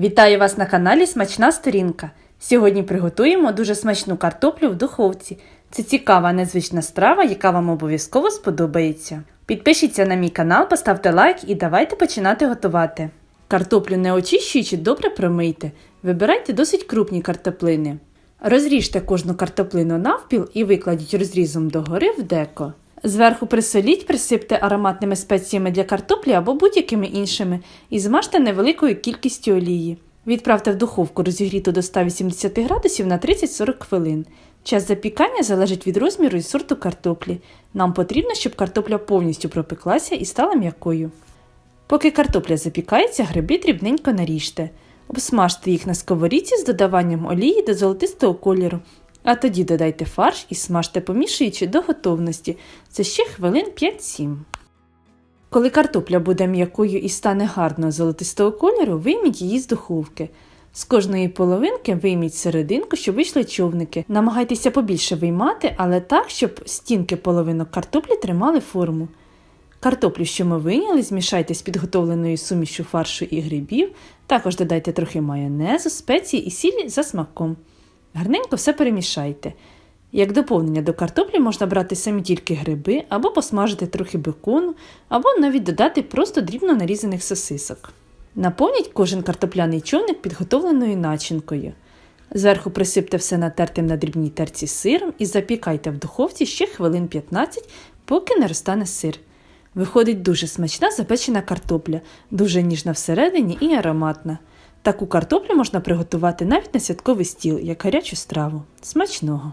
Вітаю вас на каналі Смачна Сторінка. Сьогодні приготуємо дуже смачну картоплю в духовці. Це цікава незвична страва, яка вам обов'язково сподобається. Підпишіться на мій канал, поставте лайк і давайте починати готувати. Картоплю не очищуючи, добре промийте. Вибирайте досить крупні картоплини. Розріжте кожну картоплину навпіл і викладіть розрізом догори в деко. Зверху присоліть, присипте ароматними спеціями для картоплі або будь-якими іншими і змажте невеликою кількістю олії. Відправте в духовку розігріту до 180 градусів на 30-40 хвилин. Час запікання залежить від розміру і сорту картоплі. Нам потрібно, щоб картопля повністю пропеклася і стала м'якою. Поки картопля запікається, гриби дрібненько наріжте. Обсмажте їх на сковорідці з додаванням олії до золотистого кольору, а тоді додайте фарш і смажте, помішуючи до готовності. Це ще хвилин 5-7. Коли картопля буде м'якою і стане гарного золотистого кольору, вийміть її з духовки. З кожної половинки вийміть серединку, щоб вийшли човники. Намагайтеся побільше виймати, але так, щоб стінки половинок картоплі тримали форму. Картоплю, що ми вийняли, змішайте з підготовленою сумішю фаршу і грибів, також додайте трохи майонезу, спеції і сіль за смаком. Гарненько все перемішайте. Як доповнення до картоплі можна брати самі тільки гриби, або посмажити трохи бекону, або навіть додати просто дрібно нарізаних сосисок. Наповніть кожен картопляний човник підготовленою начинкою. Зверху присипте все натертим на дрібній терці сиром і запікайте в духовці ще хвилин 15, поки не розтане сир. Виходить дуже смачна запечена картопля, дуже ніжна всередині і ароматна. Таку картоплю можна приготувати навіть на святковий стіл, як гарячу страву. Смачного!